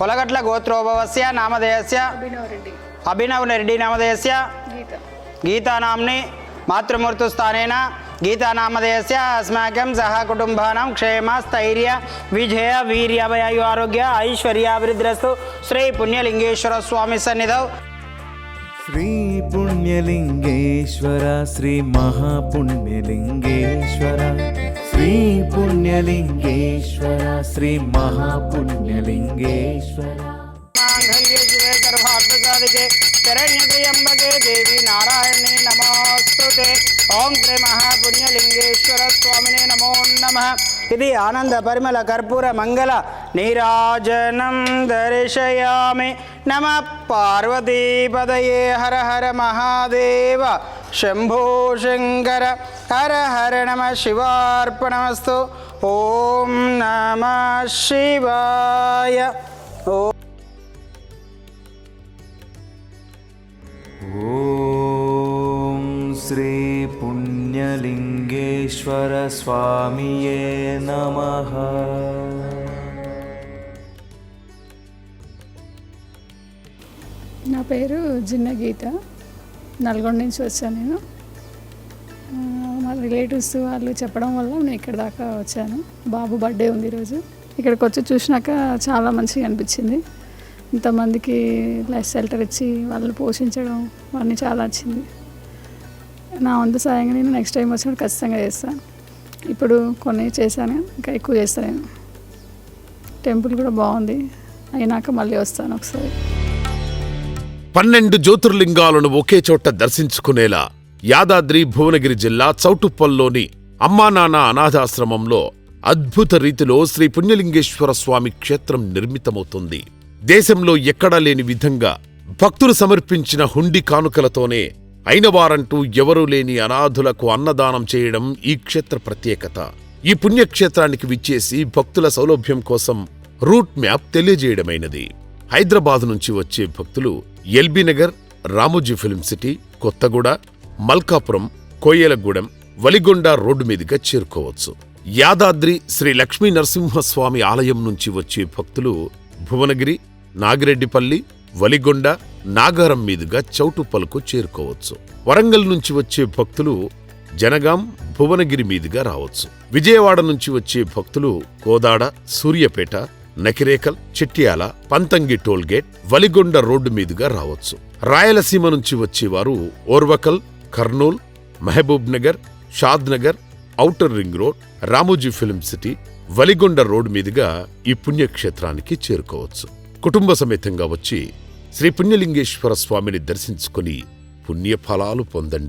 కొలగట్ల గోత్రోభవస్య నామధేయస్య అభినవరెడ్డి. అభినవ్ రెడ్డి నామధేయస్య గీత. గీతానాంని మాతృమూర్తుస్థానేన గీతానామధేయస్య అస్మాకం సహ కుటుంబానాం క్షేమ స్థైర్య విజయ వీర్యభయాయు ఆరోగ్య ఐశ్వర్యాభివృద్ధిరస్తు శ్రీ పుణ్యలింగేశ్వర స్వామి సన్నిధౌ. శ్రీ పుణ్యలింగేశ్వర శ్రీ మహాపుణ్యలింగేశ్వర శ్రీ महापुण्यलिङ्गेश्वर श्रीमहापुण्यलिङ्गेश्वर गर्भार्थसादिके शरण्यत्र्यम्बके देवी नारायणे नमोऽस्तु ते ॐ श्री महापुण्यलिङ्गेश्वर स्वामिने नमो नमः इति आनन्द परिमल कर्पूर मङ्गल नीराजनं दर्शयामि नमः पार्वतीपदये हर हर महादेव హర మహాదేవ శంభో శంకర హర హర నమ శివార్పణమస్తు ఓం నమ శివాయ ఓం ఓం శ్రీ పుణ్యలింగేశ్వర స్వామియే నమః నా పేరు జిన్న గీత నల్గొండ నుంచి వచ్చాను నేను. మా రిలేటివ్స్ వాళ్ళు చెప్పడం వల్ల నేను ఇక్కడ దాకా వచ్చాను. బాబు బర్త్డే ఉంది ఈరోజు. ఇక్కడికి వచ్చి చూసినాక చాలా మంచిగా అనిపించింది. ఇంతమందికి లైఫ్ షెల్టర్ ఇచ్చి వాళ్ళని పోషించడం అవన్నీ చాలా నచ్చింది. నా వంతు సాయంగా నేను నెక్స్ట్ టైం వచ్చినప్పుడు ఖచ్చితంగా చేస్తాను. ఇప్పుడు కొన్ని చేశాను ఇంకా ఎక్కువ చేస్తాను నేను. టెంపుల్ కూడా బాగుంది. అయినాక మళ్ళీ వస్తాను ఒకసారి. పన్నెండు జ్యోతిర్లింగాలను ఒకే చోట దర్శించుకునేలా యాదాద్రి భువనగిరి జిల్లా చౌటుప్పల్లోని అమ్మానాన్న అనాథాశ్రమంలో అద్భుత రీతిలో శ్రీ పుణ్యలింగేశ్వర స్వామి క్షేత్రం నిర్మితమవుతుంది. దేశంలో ఎక్కడా లేని విధంగా భక్తులు సమర్పించిన హుండి కానుకలతోనే అయినవారంటూ ఎవరూ లేని అనాథులకు అన్నదానం చేయడం ఈ క్షేత్ర ప్రత్యేకత. ఈ పుణ్యక్షేత్రానికి విచ్చేసి భక్తుల సౌలభ్యం కోసం రూట్ మ్యాప్ తెలియజేయడమైనది. హైదరాబాద్ నుంచి వచ్చే భక్తులు LB Nagar Ramoji film city Kothaguda Malkapuram Koyalagudem Valigonda road మీదుగా చేరుకోవచ్చు. యాదాద్రి శ్రీ లక్ష్మీ నరసింహస్వామి ఆలయం నుంచి వచ్చే భక్తులు భువనగిరి నాగిరెడ్డిపల్లి వలిగొండ నాగారం మీదుగా చౌటుప్పలకు చేరుకోవచ్చు. వరంగల్ నుంచి వచ్చే భక్తులు జనగాం భువనగిరి మీదుగా రావచ్చు. విజయవాడ నుంచి వచ్చే భక్తులు కోదాడ సూర్యపేట నకిరేకల్ చిట్యాల పంతంగి టోల్గేట్ వలిగొండ రోడ్డు మీదుగా రావచ్చు. రాయలసీమ నుంచి వచ్చేవారు Orvakal Kurnool Mahabub Nagar Shad Nagar outer ring road Ramoji film city Valigonda road మీదుగా ఈ పుణ్యక్షేత్రానికి చేరుకోవచ్చు. కుటుంబ సమేతంగా వచ్చి శ్రీ పుణ్యలింగేశ్వర స్వామిని దర్శించుకుని పుణ్యఫలాలు పొందండి.